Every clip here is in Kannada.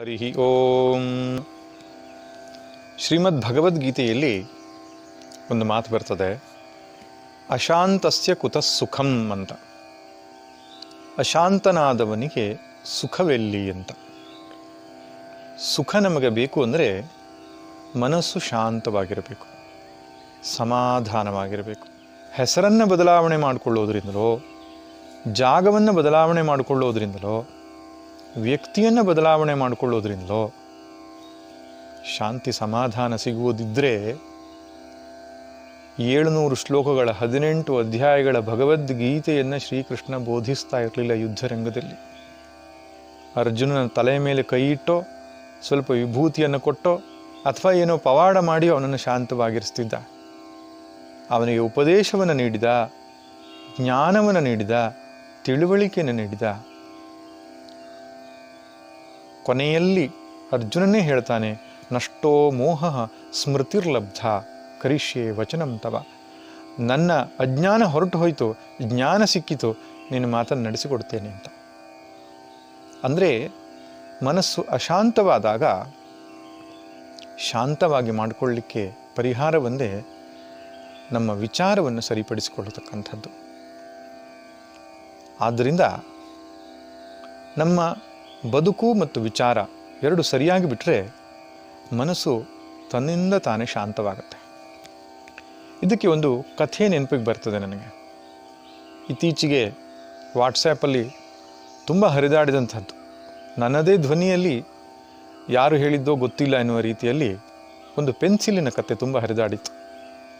ಹರಿ ಓಂ. ಶ್ರೀಮದ್ ಭಗವದ್ಗೀತೆಯಲ್ಲಿ ಒಂದು ಮಾತು ಬರ್ತದೆ. ಅಶಾಂತಸ್ಯ ಕುತಃ ಸುಖಂ ಅಂತ. ಅಶಾಂತನಾದವನಿಗೆ ಸುಖವೆಲ್ಲಿ ಅಂತ. ಸುಖ ನಮಗೆ ಬೇಕು ಅಂದರೆ ಮನಸ್ಸು ಶಾಂತವಾಗಿರಬೇಕು. ಸಮಾಧಾನವಾಗಿರಬೇಕು. ಹೆಸರನ್ನು ಬದಲಾವಣೆ ಮಾಡಿಕೊಳ್ಳೋದ್ರಿಂದಲೋ, ಜಾಗವನ್ನು ಬದಲಾವಣೆ ಮಾಡಿಕೊಳ್ಳೋದ್ರಿಂದಲೋ ವ್ಯಕ್ತಿಯನ್ನು ಬದಲಾವಣೆ ಮಾಡಿಕೊಳ್ಳೋದ್ರಿಂದಲೋ, ಶಾಂತಿ ಸಮಾಧಾನ ಸಿಗುವುದಿದ್ದರೆ ಏಳುನೂರು ಶ್ಲೋಕಗಳ ಹದಿನೆಂಟು ಅಧ್ಯಾಯಗಳ ಭಗವದ್ಗೀತೆಯನ್ನು ಶ್ರೀಕೃಷ್ಣ ಬೋಧಿಸ್ತಾ ಇರಲಿಲ್ಲ ಯುದ್ಧರಂಗದಲ್ಲಿ. ಅರ್ಜುನನ ತಲೆಯ ಮೇಲೆ ಕೈ ಇಟ್ಟೋ, ಸ್ವಲ್ಪ ವಿಭೂತಿಯನ್ನು ಕೊಟ್ಟೋ, ಅಥವಾ ಏನೋ ಪವಾಡ ಮಾಡಿ ಅವನನ್ನು ಶಾಂತವಾಗಿರಿಸ್ತಿದ್ದ. ಅವನಿಗೆ ಉಪದೇಶವನ್ನು ನೀಡಿದ, ಜ್ಞಾನವನ್ನು ನೀಡಿದ, ತಿಳುವಳಿಕೆಯನ್ನು ನೀಡಿದ ಕೊನೆಯಲ್ಲಿ ಅರ್ಜುನನೇ ಹೇಳ್ತಾನೆ, ನಷ್ಟೋ ಮೋಹ ಸ್ಮೃತಿರ್ಲಬ್ಧ, ಕರಿಷ್ಯೆ ವಚನಂ ತವ. ನನ್ನ ಅಜ್ಞಾನ ಹೊರಟು ಹೋಯಿತು, ಜ್ಞಾನ ಸಿಕ್ಕಿತು, ನಿನ್ನ ಮಾತನ್ನು ನಡೆಸಿಕೊಡ್ತೇನೆ ಅಂತ. ಅಂದರೆ ಮನಸ್ಸು ಅಶಾಂತವಾದಾಗ ಶಾಂತವಾಗಿ ಮಾಡಿಕೊಳ್ಳಿಕ್ಕೆ ಪರಿಹಾರ ಒಂದೇ, ನಮ್ಮ ವಿಚಾರವನ್ನು ಸರಿಪಡಿಸಿಕೊಳ್ಳತಕ್ಕಂಥದ್ದು. ಆದ್ದರಿಂದ ನಮ್ಮ ಬದುಕು ಮತ್ತು ವಿಚಾರ ಎರಡು ಸರಿಯಾಗಿ ಬಿಟ್ಟರೆ ಮನಸ್ಸು ತನ್ನಿಂದ ತಾನೇ ಶಾಂತವಾಗುತ್ತೆ. ಇದಕ್ಕೆ ಒಂದು ಕಥೆ ನೆನಪಿಗೆ ಬರ್ತದೆ ನನಗೆ. ಇತ್ತೀಚೆಗೆ ವಾಟ್ಸ್ಯಾಪಲ್ಲಿ ತುಂಬ ಹರಿದಾಡಿದಂಥದ್ದು. ನನ್ನದೇ ಧ್ವನಿಯಲ್ಲಿ ಯಾರು ಹೇಳಿದ್ದೋ ಗೊತ್ತಿಲ್ಲ ಎನ್ನುವ ರೀತಿಯಲ್ಲಿ ಒಂದು ಪೆನ್ಸಿಲಿನ ಕತೆ ತುಂಬ ಹರಿದಾಡಿತ್ತು.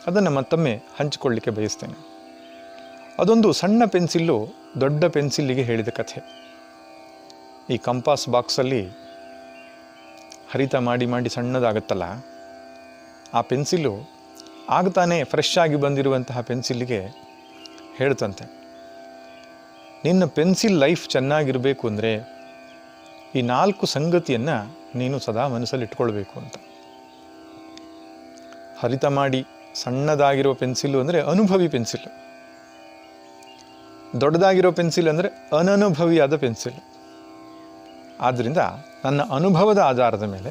ಅದನ್ನು ಮತ್ತೊಮ್ಮೆ ಹಂಚಿಕೊಳ್ಳಿಕ್ಕೆ ಬಯಸ್ತೇನೆ. ಅದೊಂದು ಸಣ್ಣ ಪೆನ್ಸಿಲ್ಲು ದೊಡ್ಡ ಪೆನ್ಸಿಲ್ಲಿಗೆ ಹೇಳಿದ ಕಥೆ. ಈ ಕಂಪಾಸ್ ಬಾಕ್ಸಲ್ಲಿ ಹರಿತ ಮಾಡಿ ಮಾಡಿ ಸಣ್ಣದಾಗುತ್ತಲ್ಲ, ಆ ಪೆನ್ಸಿಲು ಆಗ್ತಾನೆ ಫ್ರೆಶ್ ಆಗಿ ಬಂದಿರುವಂತಹ ಪೆನ್ಸಿಲ್ಗೆ ಹೇಳ್ತಂತೆ, ನಿನ್ನ ಪೆನ್ಸಿಲ್ ಲೈಫ್ ಚೆನ್ನಾಗಿರಬೇಕು ಅಂದರೆ ಈ ನಾಲ್ಕು ಸಂಗತಿಯನ್ನು ನೀನು ಸದಾ ಮನಸ್ಸಲ್ಲಿಟ್ಕೊಳ್ಬೇಕು ಅಂತ. ಹರಿತ ಮಾಡಿ ಸಣ್ಣದಾಗಿರೋ ಪೆನ್ಸಿಲು ಅಂದರೆ ಅನುಭವಿ ಪೆನ್ಸಿಲ್ ದೊಡ್ಡದಾಗಿರೋ ಪೆನ್ಸಿಲ್ ಅಂದರೆ ಅನನುಭವಿಯಾದ ಪೆನ್ಸಿಲ್ ಆದ್ದರಿಂದ ನನ್ನ ಅನುಭವದ ಆಧಾರದ ಮೇಲೆ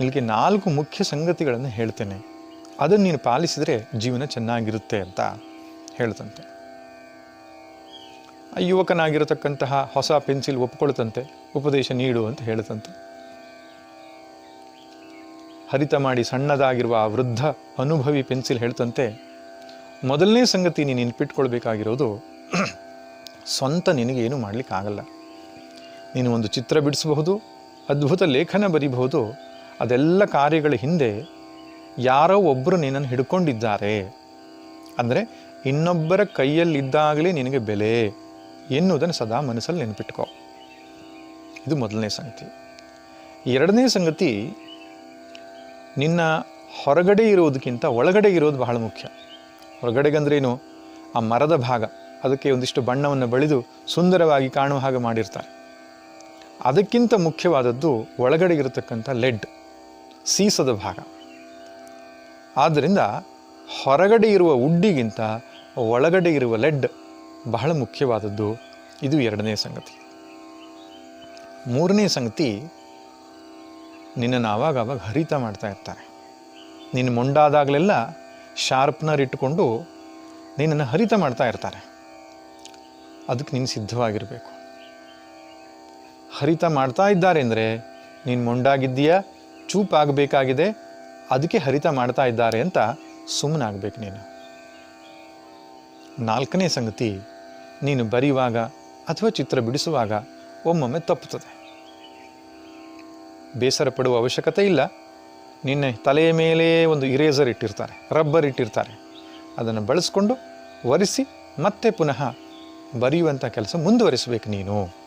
ಇಲ್ಲಿಗೆ ನಾಲ್ಕು ಮುಖ್ಯ ಸಂಗತಿಗಳನ್ನು ಹೇಳ್ತೇನೆ. ಅದನ್ನು ನೀನು ಪಾಲಿಸಿದರೆ ಜೀವನ ಚೆನ್ನಾಗಿರುತ್ತೆ ಅಂತ ಹೇಳ್ತಂತೆ ಆ ಯುವಕನಾಗಿರತಕ್ಕಂತಹ ಹೊಸ ಪೆನ್ಸಿಲ್ ಒಪ್ಕೊಳ್ತಂತೆ, ಉಪದೇಶ ನೀಡು ಅಂತ ಹೇಳ್ತಂತೆ ಹರಿತ ಮಾಡಿ ಸಣ್ಣದಾಗಿರುವ ಆ ವೃದ್ಧ ಅನುಭವಿ ಪೆನ್ಸಿಲ್ ಹೇಳ್ತಂತೆ, ಮೊದಲನೇ ಸಂಗತಿ ನೀನು ನೆನ್ಪಿಟ್ಕೊಳ್ಬೇಕಾಗಿರೋದು, ಸ್ವಂತ ನಿನಗೆ ಏನು ಮಾಡಲಿಕ್ಕಾಗಲ್ಲ. ನೀನು ಒಂದು ಚಿತ್ರ ಬಿಡಿಸಬಹುದು, ಅದ್ಭುತ ಲೇಖನ ಬರೀಬಹುದು, ಅದೆಲ್ಲ ಕಾರ್ಯಗಳ ಹಿಂದೆ ಯಾರೋ ಒಬ್ಬರು ನಿನ್ನನ್ನು ಹಿಡ್ಕೊಂಡಿದ್ದಾರೆ. ಅಂದರೆ ಇನ್ನೊಬ್ಬರ ಕೈಯಲ್ಲಿದ್ದಾಗಲೇ ನಿನಗೆ ಬೆಲೆ ಎನ್ನುವುದನ್ನು ಸದಾ ಮನಸ್ಸಲ್ಲಿ ನೆನಪಿಟ್ಕೋ. ಇದು ಮೊದಲನೇ ಸಂಗತಿ. ಎರಡನೇ ಸಂಗತಿ, ನಿನ್ನ ಹೊರಗಡೆ ಇರೋದಕ್ಕಿಂತ ಒಳಗಡೆ ಇರೋದು ಬಹಳ ಮುಖ್ಯ. ಹೊರಗಡೆಗಂದ್ರೇನು ಆ ಮರದ ಭಾಗ. ಅದಕ್ಕೆ ಒಂದಿಷ್ಟು ಬಣ್ಣವನ್ನು ಬಳಿದು ಸುಂದರವಾಗಿ ಕಾಣುವ ಹಾಗೆ ಮಾಡಿರ್ತಾರೆ. ಅದಕ್ಕಿಂತ ಮುಖ್ಯವಾದದ್ದು ಒಳಗಡೆ ಇರತಕ್ಕಂಥ ಲೆಡ್, ಸೀಸದ ಭಾಗ. ಆದ್ದರಿಂದ ಹೊರಗಡೆ ಇರುವ ಉಡ್ಡಿಗಿಂತ ಒಳಗಡೆ ಇರುವ ಲೆಡ್ ಬಹಳ ಮುಖ್ಯವಾದದ್ದು. ಇದು ಎರಡನೇ ಸಂಗತಿ. ಮೂರನೇ ಸಂಗತಿ, ನಿನ್ನನ್ನು ಆವಾಗವಾಗ ಆವಾಗ ಹರಿತ ಮಾಡ್ತಾ ಇರ್ತಾರೆ. ನಿನ್ನ ಮೊಂಡಾದಾಗಲೆಲ್ಲ ಶಾರ್ಪ್ನರ್ ಇಟ್ಟುಕೊಂಡು ನಿನ್ನನ್ನು ಹರಿತ ಮಾಡ್ತಾ ಇರ್ತಾರೆ. ಅದಕ್ಕೆ ನೀನು ಸಿದ್ಧವಾಗಿರಬೇಕು. ಹರಿತ ಮಾಡ್ತಾ ಇದ್ದಾರೆ ಅಂದರೆ ನೀನು ಮೊಂಡಾಗಿದ್ದೀಯ? ಚೂಪಾಗಬೇಕಾಗಿದೆ ಅದಕ್ಕೆ ಹರಿತ ಮಾಡ್ತಾ ಇದ್ದಾರೆ ಅಂತ ಸುಮ್ಮನಾಗಬೇಕು ನೀನು. ನಾಲ್ಕನೇ ಸಂಗತಿ, ನೀನು ಬರೆಯುವಾಗ ಅಥವಾ ಚಿತ್ರ ಬಿಡಿಸುವಾಗ ಒಮ್ಮೊಮ್ಮೆ ತಪ್ಪುತ್ತದೆ. ಬೇಸರ ಪಡುವ ಅವಶ್ಯಕತೆ ಇಲ್ಲ. ನಿನ್ನ ತಲೆಯ ಮೇಲೆ ಒಂದು ಇರೇಸರ್ ಇಟ್ಟಿರ್ತಾರೆ ರಬ್ಬರ್ ಇಟ್ಟಿರ್ತಾರೆ. ಅದನ್ನು ಬಳಸ್ಕೊಂಡು ಒರೆಸಿ ಮತ್ತೆ ಪುನಃ ಬರೆಯುವಂಥ ಕೆಲಸ ಮುಂದುವರಿಸಬೇಕು ನೀನು.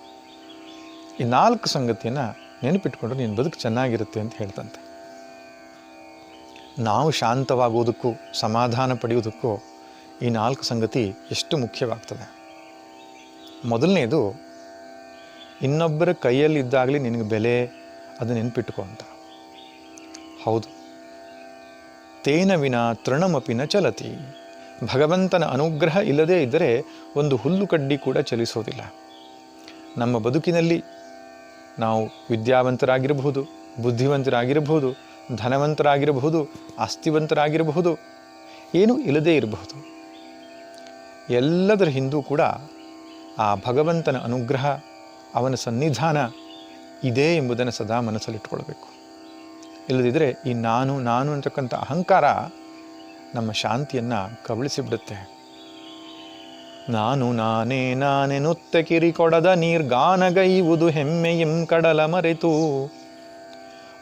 ಈ ನಾಲ್ಕು ಸಂಗತಿಯನ್ನು ನೆನಪಿಟ್ಕೊಂಡು ನೀನು ಬದುಕು ಚೆನ್ನಾಗಿರುತ್ತೆ ಅಂತ ಹೇಳ್ತಂತೆ. ನಾವು ಶಾಂತವಾಗುವುದಕ್ಕೂ, ಸಮಾಧಾನ ಪಡೆಯುವುದಕ್ಕೂ ಈ ನಾಲ್ಕು ಸಂಗತಿ ಎಷ್ಟು ಮುಖ್ಯವಾಗ್ತದೆ. ಮೊದಲನೇದು, ಇನ್ನೊಬ್ಬರ ಕೈಯಲ್ಲಿದ್ದಾಗಲಿ ನಿನಗೆ ಬೆಲೆ, ಅದು ನೆನಪಿಟ್ಕೋ ಅಂತ. ಹೌದು. ತೇನ ವಿನ ತೃಣಮಪಿನ ಚಲತಿ. ಭಗವಂತನ ಅನುಗ್ರಹ ಇಲ್ಲದೇ ಇದ್ದರೆ ಒಂದು ಹುಲ್ಲು ಕಡ್ಡಿ ಕೂಡ ಚಲಿಸೋದಿಲ್ಲ. ನಮ್ಮ ಬದುಕಿನಲ್ಲಿ ನಾವು ವಿದ್ಯಾವಂತರಾಗಿರಬಹುದು, ಬುದ್ಧಿವಂತರಾಗಿರಬಹುದು, ಧನವಂತರಾಗಿರಬಹುದು, ಆಸ್ತಿವಂತರಾಗಿರಬಹುದು, ಏನೂ ಇಲ್ಲದೇ ಇರಬಹುದು. ಎಲ್ಲದರ ಹಿಂದೂ ಕೂಡ ಆ ಭಗವಂತನ ಅನುಗ್ರಹ, ಅವನ ಸನ್ನಿಧಾನ ಇದೆ ಎಂಬುದನ್ನು ಸದಾ ಮನಸ್ಸಲ್ಲಿಟ್ಕೊಳ್ಬೇಕು ಇಲ್ಲದಿದ್ದರೆ ಈ ನಾನು ನಾನು ಅಂತಕ್ಕಂಥ ಅಹಂಕಾರ ನಮ್ಮ ಶಾಂತಿಯನ್ನು ಕಬಳಿಸಿಬಿಡುತ್ತೆ. ನಾನು ನಾನೇ ನಾನೆನುತ್ತ ಕಿರಿಕೊಡದ ನೀರ್ಗಾನಗೈವುದು ಹೆಮ್ಮೆಯಂ ಕಡಲ ಮರೆತು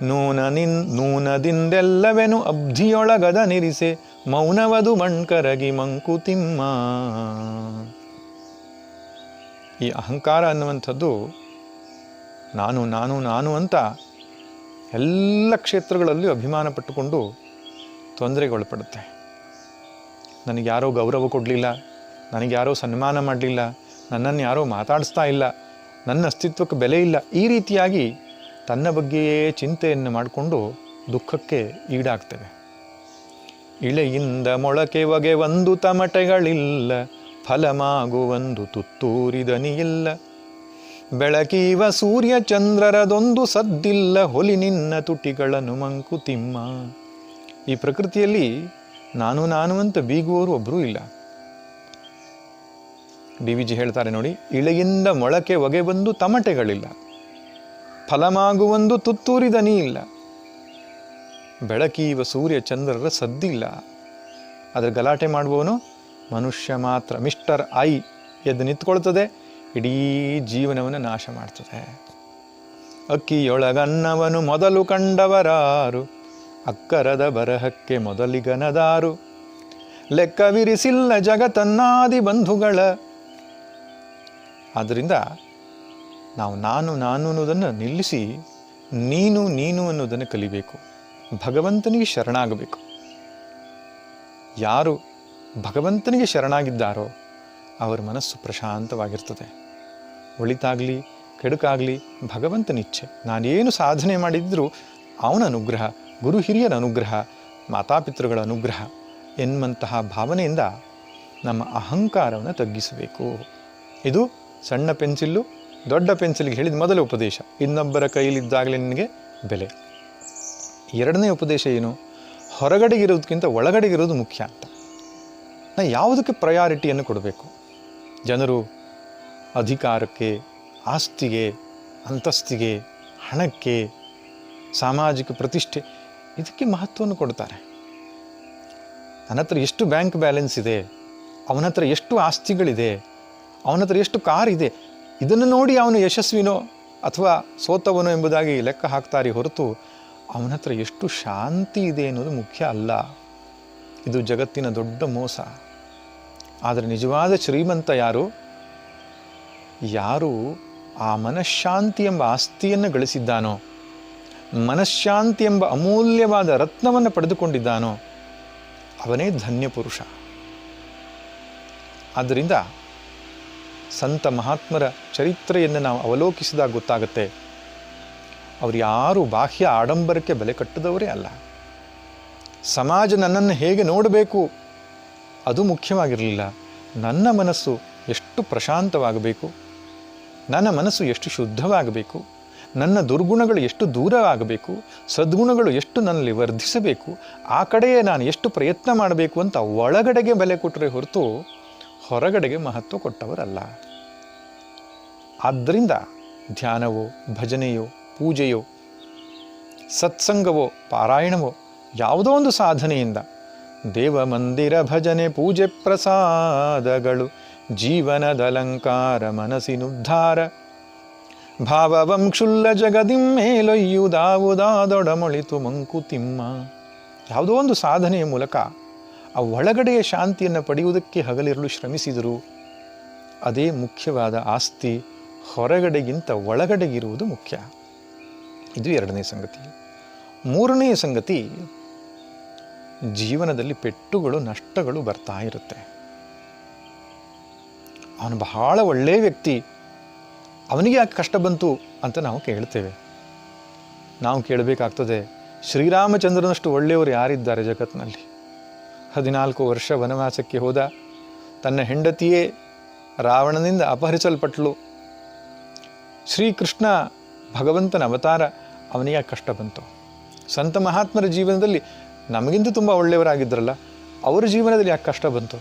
ನೂನ ನಿನ್ ನೂನದಿಂದೆಲ್ಲವೆನು ಅಬ್ಧಿಯೊಳಗದ ನಿರಿಸೆ, ಮೌನವದು ಮಣ್ಕರಗಿ ಮಂಕುತಿಮ್ಮ ಈ ಅಹಂಕಾರ ಅನ್ನುವಂಥದ್ದು ನಾನು ನಾನು ನಾನು ಅಂತ ಎಲ್ಲ ಕ್ಷೇತ್ರಗಳಲ್ಲಿ ಅಭಿಮಾನ ಪಟ್ಟುಕೊಂಡು ತೊಂದರೆಗೊಳಪಡುತ್ತೆ. ನನಗೆ ಯಾರೋ ಗೌರವ ಕೊಡಲಿಲ್ಲ. ನನಗೆ ಯಾರೋ ಸನ್ಮಾನ ಮಾಡಲಿಲ್ಲ, ನನ್ನನ್ನು ಯಾರೋ ಮಾತಾಡಿಸ್ತಾ ಇಲ್ಲ, ನನ್ನ ಅಸ್ತಿತ್ವಕ್ಕೆ ಬೆಲೆ ಇಲ್ಲ, ಈ ರೀತಿಯಾಗಿ ತನ್ನ ಬಗ್ಗೆಯೇ ಚಿಂತೆಯನ್ನು ಮಾಡಿಕೊಂಡು ದುಃಖಕ್ಕೆ ಈಡಾಗ್ತವೆ ಇಳೆಯಿಂದ ಮೊಳಕೆ ಒಗೆ ಒಂದು ತಮಟೆಗಳಿಲ್ಲ ಫಲಮಾಗುವಂದು ತುತ್ತೂರಿದನಿಯಿಲ್ಲ ಬೆಳಕೀವ ಸೂರ್ಯ ಚಂದ್ರರದೊಂದು ಸದ್ದಿಲ್ಲ, ಹೊಲಿ ನಿನ್ನ ತುಟಿಗಳನ್ನು ಮಂಕುತಿಮ್ಮ. ಈ ಪ್ರಕೃತಿಯಲ್ಲಿ ನಾನು ನಾನು ಅಂತ ಬೀಗುವವರು ಒಬ್ಬರೂ ಇಲ್ಲ. ಡಿ ವಿ ಜಿ ಹೇಳ್ತಾರೆ ನೋಡಿ, ಇಳೆಯಿಂದ ಮೊಳಕೆ ಒಗೆ ಬಂದು ತಮಟೆಗಳಿಲ್ಲ, ಫಲಮಾಗುವಂದು ತುತ್ತೂರಿದನಿ ಇಲ್ಲ ಬೆಳಕೀವ ಸೂರ್ಯ ಚಂದ್ರರ ಸದ್ದಿಲ್ಲ. ಅದರ ಗಲಾಟೆ ಮಾಡುವವನು ಮನುಷ್ಯ ಮಾತ್ರ, ಮಿಸ್ಟರ್ ಐ ಎದ್ದು ನಿಂತ್ಕೊಳ್ತದೆ, ಇಡೀ ಜೀವನವನ್ನು ನಾಶ ಮಾಡ್ತದೆ. ಅಕ್ಕಿಯೊಳಗನ್ನವನು ಮೊದಲು ಕಂಡವರಾರು, ಅಕ್ಕರದ ಬರಹಕ್ಕೆ ಮೊದಲಿಗನದಾರು. ಲೆಕ್ಕವಿರಿಸಿಲ್ಲ ಜಗತನ್ನಾದಿ ಬಂಧುಗಳ ಆದ್ದರಿಂದ ನಾವು ನಾನು ನಾನು ಅನ್ನೋದನ್ನು ನಿಲ್ಲಿಸಿ ನೀನು ನೀನು ಅನ್ನೋದನ್ನು ಕಲಿಬೇಕು. ಭಗವಂತನಿಗೆ ಶರಣಾಗಬೇಕು. ಯಾರು ಭಗವಂತನಿಗೆ ಶರಣಾಗಿದ್ದಾರೋ ಅವರ ಮನಸ್ಸು ಪ್ರಶಾಂತವಾಗಿರ್ತದೆ. ಒಳಿತಾಗಲಿ, ಕೆಡುಕಾಗಲಿ, ಭಗವಂತನಿಚ್ಛೆ. ನಾನೇನು ಸಾಧನೆ ಮಾಡಿದ್ರೂ ಅವನ ಅನುಗ್ರಹ, ಗುರು ಹಿರಿಯರ ಅನುಗ್ರಹ, ಮಾತಾಪಿತೃಗಳ ಅನುಗ್ರಹ, ಎನ್ನುವಂತಹ ಭಾವನೆಯಿಂದ ನಮ್ಮ ಅಹಂಕಾರವನ್ನು ತಗ್ಗಿಸಬೇಕು. ಇದು ಸಣ್ಣ ಪೆನ್ಸಿಲ್ಲು, ದೊಡ್ಡ ಪೆನ್ಸಿಲ್ಗೆ ಹೇಳಿದ ಮೊದಲ ಉಪದೇಶ. ಇನ್ನೊಬ್ಬರ ಕೈಲಿದ್ದಾಗಲೇ ನಿನಗೆ ಬೆಲೆ. ಎರಡನೇ ಉಪದೇಶ ಏನು? ಹೊರಗಡೆಗಿರೋದಕ್ಕಿಂತ ಒಳಗಡೆಗಿರೋದು ಮುಖ್ಯ ಅಂತ. ನಾ ಯಾವುದಕ್ಕೆ ಪ್ರಯಾರಿಟಿಯನ್ನು ಕೊಡಬೇಕು? ಜನರು ಅಧಿಕಾರಕ್ಕೆ, ಆಸ್ತಿಗೆ, ಅಂತಸ್ತಿಗೆ, ಹಣಕ್ಕೆ, ಸಾಮಾಜಿಕ ಪ್ರತಿಷ್ಠೆ, ಇದಕ್ಕೆ ಮಹತ್ವವನ್ನು ಕೊಡ್ತಾರೆ. ನನ್ನ ಎಷ್ಟು ಬ್ಯಾಂಕ್ ಬ್ಯಾಲೆನ್ಸ್ ಇದೆ, ಅವನ ಹತ್ರ ಎಷ್ಟು ಆಸ್ತಿಗಳಿದೆ ಅವನ ಹತ್ರ ಎಷ್ಟು ಕಾರ್ ಇದೆ, ಇದನ್ನು ನೋಡಿ ಅವನು ಯಶಸ್ವಿನೋ ಅಥವಾ ಸೋತವನೋ ಎಂಬುದಾಗಿ ಲೆಕ್ಕ ಹಾಕ್ತಾರೆ ಹೊರತು ಅವನ ಹತ್ರ ಎಷ್ಟು ಶಾಂತಿ ಇದೆ ಅನ್ನೋದು ಮುಖ್ಯ ಅಲ್ಲ. ಇದು ಜಗತ್ತಿನ ದೊಡ್ಡ ಮೋಸ. ಆದರೆ ನಿಜವಾದ ಶ್ರೀಮಂತ ಯಾರು? ಯಾರು ಆ ಮನಃಶಾಂತಿ ಎಂಬ ಆಸ್ತಿಯನ್ನು ಗಳಿಸಿದ್ದಾನೋ, ಮನಃಶಾಂತಿ ಎಂಬ ಅಮೂಲ್ಯವಾದ ರತ್ನವನ್ನು ಪಡೆದುಕೊಂಡಿದ್ದಾನೋ, ಅವನೇ ಧನ್ಯ ಪುರುಷ ಆದ್ದರಿಂದ ಸಂತ ಮಹಾತ್ಮರ ಚರಿತ್ರೆಯನ್ನು ನಾವು ಅವಲೋಕಿಸಿದಾಗ ಗೊತ್ತಾಗುತ್ತೆ, ಅವರು ಯಾರು ಬಾಹ್ಯ ಆಡಂಬರಕ್ಕೆ ಬೆಲೆ ಕಟ್ಟದವರೇ ಅಲ್ಲ. ಸಮಾಜ ನನ್ನನ್ನು ಹೇಗೆ ನೋಡಬೇಕು? ಅದು ಮುಖ್ಯವಾಗಿರಲಿಲ್ಲ. ನನ್ನ ಮನಸ್ಸು ಎಷ್ಟು ಪ್ರಶಾಂತವಾಗಬೇಕು? ನನ್ನ ಮನಸ್ಸು ಎಷ್ಟು ಶುದ್ಧವಾಗಬೇಕು? ನನ್ನ ದುರ್ಗುಣಗಳು ಎಷ್ಟು ದೂರವಾಗಬೇಕು ಸದ್ಗುಣಗಳು ಎಷ್ಟು ನನ್ನಲ್ಲಿ ವರ್ಧಿಸಬೇಕು? ಆ ಕಡೆಯೇ ನಾನು ಎಷ್ಟು ಪ್ರಯತ್ನ ಮಾಡಬೇಕು ಅಂತ ಒಳಗಡೆಗೆ ಬೆಲೆ ಕೊಟ್ಟರೆ ಹೊರತು ಹೊರಗಡೆಗೆ ಮಹತ್ವ ಕೊಟ್ಟವರಲ್ಲ. ಆದ್ದರಿಂದ ಧ್ಯಾನವೋ, ಭಜನೆಯೋ, ಪೂಜೆಯೋ, ಸತ್ಸಂಗವೋ, ಪಾರಾಯಣವೋ, ಯಾವುದೋ ಒಂದು ಸಾಧನೆಯಿಂದ ದೇವ ಮಂದಿರ ಭಜನೆ, ಪೂಜೆ ಪ್ರಸಾದಗಳು, ಜೀವನದ ಅಲಂಕಾರ, ಮನಸ್ಸಿನುದ್ಧಾರ, ಭಾವವಂ ಕ್ಷುಲ್ಲ ಜಗದಿಂ ಮೇಲೊಯ್ಯುದಾವುದಾದೊಡಮೊಳಿತು ಮಂಕುತಿಮ್ಮ. ಯಾವುದೋ ಒಂದು ಸಾಧನೆಯ ಮೂಲಕ ಆ ಒಳಗಡೆಯ ಶಾಂತಿಯನ್ನು ಪಡೆಯುವುದಕ್ಕೆ ಹಗಲಿರಲು ಶ್ರಮಿಸಿದರು ಅದೇ ಮುಖ್ಯವಾದ ಆಸ್ತಿ ಹೊರಗಡೆಗಿಂತ ಒಳಗಡೆಗಿರುವುದು ಮುಖ್ಯ. ಇದು ಎರಡನೇ ಸಂಗತಿ. ಮೂರನೆಯ ಸಂಗತಿ, ಜೀವನದಲ್ಲಿ ಪೆಟ್ಟುಗಳು, ನಷ್ಟಗಳು ಬರ್ತಾ ಇರುತ್ತೆ. ಅವನು ಬಹಳ ಒಳ್ಳೆಯ ವ್ಯಕ್ತಿ. ಅವನಿಗೆ ಯಾಕೆ ಕಷ್ಟ ಬಂತು ಅಂತ ನಾವು ಕೇಳ್ತೇವೆ. ನಾವು ಕೇಳಬೇಕಾಗ್ತದೆ, ಶ್ರೀರಾಮಚಂದ್ರನಷ್ಟು ಒಳ್ಳೆಯವರು ಯಾರಿದ್ದಾರೆ ಜಗತ್ತಿನಲ್ಲಿ? ಹದಿನಾಲ್ಕು ವರ್ಷ ವನವಾಸಕ್ಕೆ ಹೋದ, ತನ್ನ ಹೆಂಡತಿಯೇ ರಾವಣನಿಂದ ಅಪಹರಿಸಲ್ಪಟ್ಟಳು ಶ್ರೀಕೃಷ್ಣ ಭಗವಂತನ ಅವತಾರ ಅವನಿಗೆ ಕಷ್ಟ ಬಂತು. ಸಂತ ಮಹಾತ್ಮರ ಜೀವನದಲ್ಲಿ ನಮಗಿಂತ ತುಂಬ ಒಳ್ಳೆಯವರಾಗಿದ್ದರಲ್ಲ, ಅವರ ಜೀವನದಲ್ಲಿ ಯಾಕೆ ಕಷ್ಟ ಬಂತು.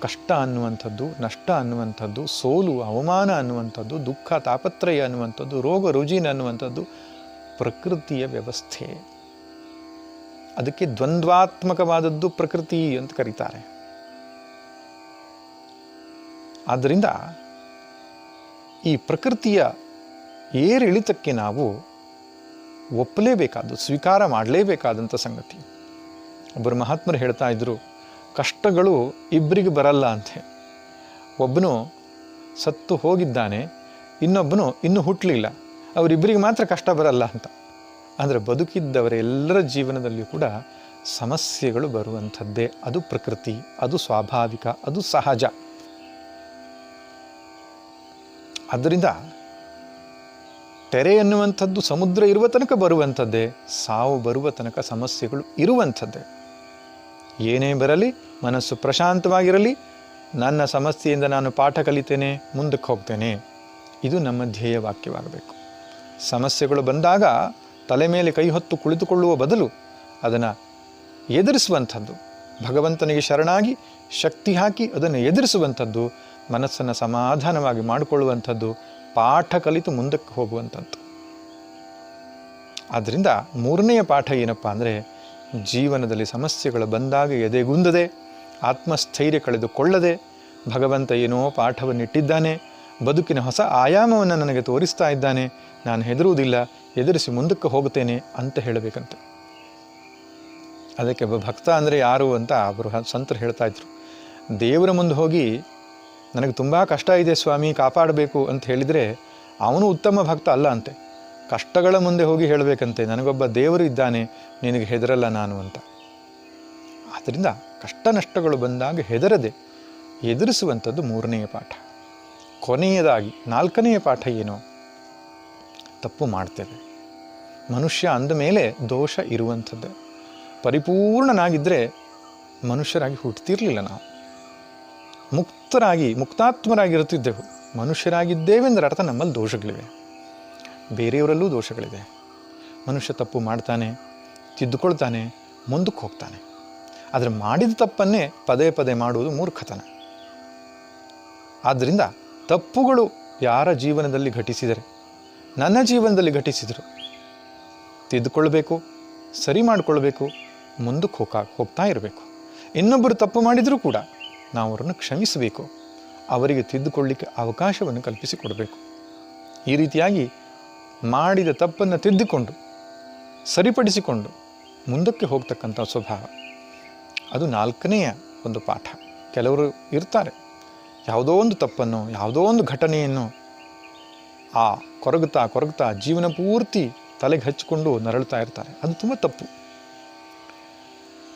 ಕಷ್ಟ ಅನ್ನುವಂಥದ್ದು, ನಷ್ಟ ಅನ್ನುವಂಥದ್ದು, ಸೋಲು, ಅವಮಾನ ಅನ್ನುವಂಥದ್ದು, ದುಃಖ, ತಾಪತ್ರಯ ಅನ್ನುವಂಥದ್ದು, ರೋಗ ರುಜಿನ ಅನ್ನುವಂಥದ್ದು ಪ್ರಕೃತಿಯ ವ್ಯವಸ್ಥೆ. ಅದಕ್ಕೆ ದ್ವಂದ್ವಾತ್ಮಕವಾದದ್ದು ಪ್ರಕೃತಿ ಅಂತ ಕರೀತಾರೆ. ಆದ್ದರಿಂದ ಈ ಪ್ರಕೃತಿಯ ಏರಿಳಿತಕ್ಕೆ ನಾವು ಒಪ್ಪಲೇಬೇಕಾದ, ಸ್ವೀಕಾರ ಮಾಡಲೇಬೇಕಾದಂಥ ಸಂಗತಿ. ಒಬ್ಬರು ಮಹಾತ್ಮರು ಹೇಳ್ತಾ ಇದ್ದರು ಕಷ್ಟಗಳು ಇಬ್ಬರಿಗೆ ಬರಲ್ಲ ಅಂತೆ ಒಬ್ಬನು ಸತ್ತು ಹೋಗಿದ್ದಾನೆ, ಇನ್ನೊಬ್ಬನು ಇನ್ನೂ ಹುಟ್ಟಲಿಲ್ಲ ಅವರಿಬ್ಬರಿಗೆ ಮಾತ್ರ ಕಷ್ಟ ಬರಲ್ಲ ಅಂತ. ಅಂದರೆ ಬದುಕಿದ್ದವರೆಲ್ಲರ ಜೀವನದಲ್ಲಿಯೂ ಕೂಡ ಸಮಸ್ಯೆಗಳು ಬರುವಂಥದ್ದೇ. ಅದು ಪ್ರಕೃತಿ, ಅದು ಸ್ವಾಭಾವಿಕ, ಅದು ಸಹಜ. ಆದ್ದರಿಂದ ತೆರೆ ಎನ್ನುವಂಥದ್ದು ಸಮುದ್ರ ಇರುವ ತನಕ ಬರುವಂಥದ್ದೇ, ಸಾವು ಬರುವ ತನಕ ಸಮಸ್ಯೆಗಳು ಇರುವಂಥದ್ದೇ. ಏನೇ ಬರಲಿ, ಮನಸ್ಸು ಪ್ರಶಾಂತವಾಗಿರಲಿ, ನನ್ನ ಸಮಸ್ಯೆಯಿಂದ ನಾನು ಪಾಠ ಕಲಿತೇನೆ, ಮುಂದಕ್ಕೆ ಹೋಗ್ತೇನೆ. ಇದು ನಮ್ಮ ಧ್ಯೇಯ ವಾಕ್ಯವಾಗಬೇಕು. ಸಮಸ್ಯೆಗಳು ಬಂದಾಗ ತಲೆ ಮೇಲೆ ಕೈ ಹೊತ್ತು ಕುಳಿತುಕೊಳ್ಳುವ ಬದಲು ಅದನ್ನು ಎದುರಿಸುವಂಥದ್ದು. ಭಗವಂತನಿಗೆ ಶರಣಾಗಿ ಶಕ್ತಿ ಹಾಕಿ ಅದನ್ನು ಎದುರಿಸುವಂಥದ್ದು. ಮನಸ್ಸನ್ನು ಸಮಾಧಾನವಾಗಿ ಮಾಡಿಕೊಳ್ಳುವಂಥದ್ದು ಪಾಠ ಕಲಿತು ಮುಂದಕ್ಕೆ ಹೋಗುವಂಥದ್ದು. ಆದ್ದರಿಂದ ಮೂರನೆಯ ಪಾಠ ಏನಪ್ಪ ಅಂದರೆ ಜೀವನದಲ್ಲಿ ಸಮಸ್ಯೆಗಳು ಬಂದಾಗ ಎದೆಗುಂದದೆ, ಆತ್ಮಸ್ಥೈರ್ಯ ಕಳೆದುಕೊಳ್ಳದೆ, ಭಗವಂತ ಏನೋ ಪಾಠವನ್ನಿಟ್ಟಿದ್ದಾನೆ, ಬದುಕಿನ ಹೊಸ ಆಯಾಮವನ್ನು ನನಗೆ ತೋರಿಸ್ತಾ ಇದ್ದಾನೆ, ನಾನು ಹೆದರುವುದಿಲ್ಲ ಎದುರಿಸಿ ಮುಂದಕ್ಕೆ ಹೋಗುತ್ತೇನೆ ಅಂತ ಹೇಳಬೇಕಂತ. ಅದಕ್ಕೆ ಭಕ್ತ ಅಂದರೆ ಯಾರು ಅಂತ ಅವರು ಸಂತರು ಹೇಳ್ತಾ ಇದ್ರು. ದೇವರ ಮುಂದೆ ಹೋಗಿ ನನಗೆ ತುಂಬ ಕಷ್ಟ ಇದೆ ಸ್ವಾಮಿ, ಕಾಪಾಡಬೇಕು ಅಂತ ಹೇಳಿದರೆ ಅವನು ಉತ್ತಮ ಭಕ್ತ ಅಲ್ಲ ಅಂತೆ. ಕಷ್ಟಗಳ ಮುಂದೆ ಹೋಗಿ ಹೇಳಬೇಕಂತೆ. ನನಗೊಬ್ಬ ದೇವರು ಇದ್ದಾನೆ, ನಿನಗೆ ಹೆದರಲ್ಲ ನಾನು ಅಂತ. ಆದ್ದರಿಂದ ಕಷ್ಟ ನಷ್ಟಗಳು ಬಂದಾಗ ಹೆದರದೆ ಎದುರಿಸುವಂಥದ್ದು ಮೂರನೆಯ ಪಾಠ. ಕೊನೆಯದಾಗಿ, ನಾಲ್ಕನೆಯ ಪಾಠ ಏನು? ತಪ್ಪು ಮಾಡ್ತೇವೆ. ಮನುಷ್ಯ ಅಂದ ಮೇಲೆ ದೋಷ ಇರುವಂಥದ್ದು. ಪರಿಪೂರ್ಣನಾಗಿದ್ದರೆ ಮನುಷ್ಯರಾಗಿ ಹುಟ್ಟುತ್ತಿರಲಿಲ್ಲ ನಾವು. ಮುಕ್ತರಾಗಿ, ಮುಕ್ತಾತ್ಮರಾಗಿರುತ್ತಿದ್ದೆವು. ಮನುಷ್ಯರಾಗಿದ್ದೇವೆಂದರೆ ಅರ್ಥ ನಮ್ಮಲ್ಲಿ ದೋಷಗಳಿವೆ. ಬೇರೆಯವರಲ್ಲೂ ದೋಷಗಳಿದೆ. ಮನುಷ್ಯ ತಪ್ಪು ಮಾಡ್ತಾನೆ, ತಿದ್ದುಕೊಳ್ತಾನೆ, ಮುಂದಕ್ಕೆ ಹೋಗ್ತಾನೆ. ಆದರೆ ಮಾಡಿದ ತಪ್ಪನ್ನೇ ಪದೇ ಪದೇ ಮಾಡುವುದು ಮೂರ್ಖತನ. ಆದ್ದರಿಂದ ತಪ್ಪುಗಳು ಯಾರ ಜೀವನದಲ್ಲಿ ಘಟಿಸಿದರೆ, ನನ್ನ ಜೀವನದಲ್ಲಿ ಘಟಿಸಿದರು ತಿದ್ದುಕೊಳ್ಬೇಕು, ಸರಿ ಮಾಡಿಕೊಳ್ಬೇಕು, ಮುಂದಕ್ಕೆ ಹೋಗಾ, ಹೋಗ್ತಾ ಇರಬೇಕು. ಇನ್ನೊಬ್ಬರು ತಪ್ಪು ಮಾಡಿದರೂ ಕೂಡ ನಾವು ಅವರನ್ನು ಕ್ಷಮಿಸಬೇಕು. ಅವರಿಗೆ ತಿದ್ದುಕೊಳ್ಳಿಕ್ಕೆ ಅವಕಾಶವನ್ನು ಕಲ್ಪಿಸಿಕೊಡಬೇಕು. ಈ ರೀತಿಯಾಗಿ ಮಾಡಿದ ತಪ್ಪನ್ನು ತಿದ್ದುಕೊಂಡು, ಸರಿಪಡಿಸಿಕೊಂಡು ಮುಂದಕ್ಕೆ ಹೋಗ್ತಕ್ಕಂಥ ಸ್ವಭಾವ, ಅದು ನಾಲ್ಕನೆಯ ಒಂದು ಪಾಠ. ಕೆಲವರು ಇರ್ತಾರೆ, ಯಾವುದೋ ಒಂದು ತಪ್ಪನ್ನು, ಯಾವುದೋ ಒಂದು ಘಟನೆಯನ್ನು ಆ ಕೊರಗುತ್ತಾ ಕೊರಗುತ್ತಾ ಜೀವನ ಪೂರ್ತಿ ತಲೆಗೆ ಹಚ್ಚಿಕೊಂಡು ನರಳುತ್ತಾ ಇರ್ತಾರೆ. ಅದು ತುಂಬ ತಪ್ಪು.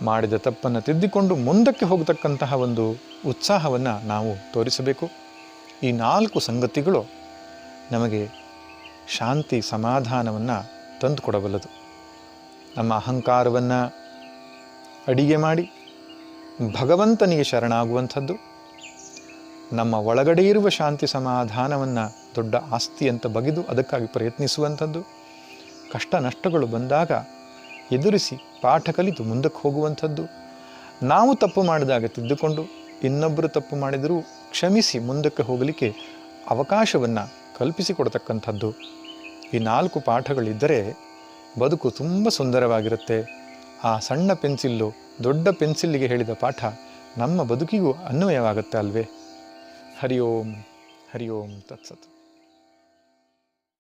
ಮಾಡಿದ ತಪ್ಪನ್ನು ತಿದ್ದಿಕೊಂಡು ಮುಂದಕ್ಕೆ ಹೋಗತಕ್ಕಂತಹ ಒಂದು ಉತ್ಸಾಹವನ್ನು ನಾವು ತೋರಿಸಬೇಕು. ಈ ನಾಲ್ಕು ಸಂಗತಿಗಳು ನಮಗೆ ಶಾಂತಿ ಸಮಾಧಾನವನ್ನು ತಂದುಕೊಡಬಲ್ಲದು. ನಮ್ಮ ಅಹಂಕಾರವನ್ನು ಅಡಿಗೆ ಮಾಡಿ, ಭಗವಂತನಿಗೆ ಶರಣಾಗುವಂಥದ್ದು, ನಮ್ಮ ಒಳಗಡೆ ಇರುವ ಶಾಂತಿ ಸಮಾಧಾನವನ್ನು ದೊಡ್ಡ ಆಸ್ತಿ ಅಂತ ಬಗೆದು ಅದಕ್ಕಾಗಿ ಪ್ರಯತ್ನಿಸುವಂಥದ್ದು, ಕಷ್ಟ ನಷ್ಟಗಳು ಬಂದಾಗ ಎದುರಿಸಿ ಪಾಠ ಕಲಿತು ಮುಂದಕ್ಕೆ ಹೋಗುವಂಥದ್ದು. ನಾವು ತಪ್ಪು ಮಾಡಿದಾಗ ತಿದ್ದುಕೊಂಡು ಇನ್ನೊಬ್ಬರು ತಪ್ಪು ಮಾಡಿದರೂ ಕ್ಷಮಿಸಿ ಮುಂದಕ್ಕೆ ಹೋಗಲಿಕ್ಕೆ ಅವಕಾಶವನ್ನು ಕಲ್ಪಿಸಿಕೊಡ್ತಕ್ಕಂಥದ್ದು. ಈ ನಾಲ್ಕು ಪಾಠಗಳಿದ್ದರೆ ಬದುಕು ತುಂಬ ಸುಂದರವಾಗಿರುತ್ತೆ. ಆ ಸಣ್ಣ ಪೆನ್ಸಿಲ್ಲು, ದೊಡ್ಡ ಪೆನ್ಸಿಲ್ಲಿಗೆ ಹೇಳಿದ ಪಾಠ ನಮ್ಮ ಬದುಕಿಗೂ ಅನ್ವಯವಾಗುತ್ತೆ ಅಲ್ವೇ? ಹರಿ ಓಂ ಹರಿ ಓಂ ತತ್ಸತ್.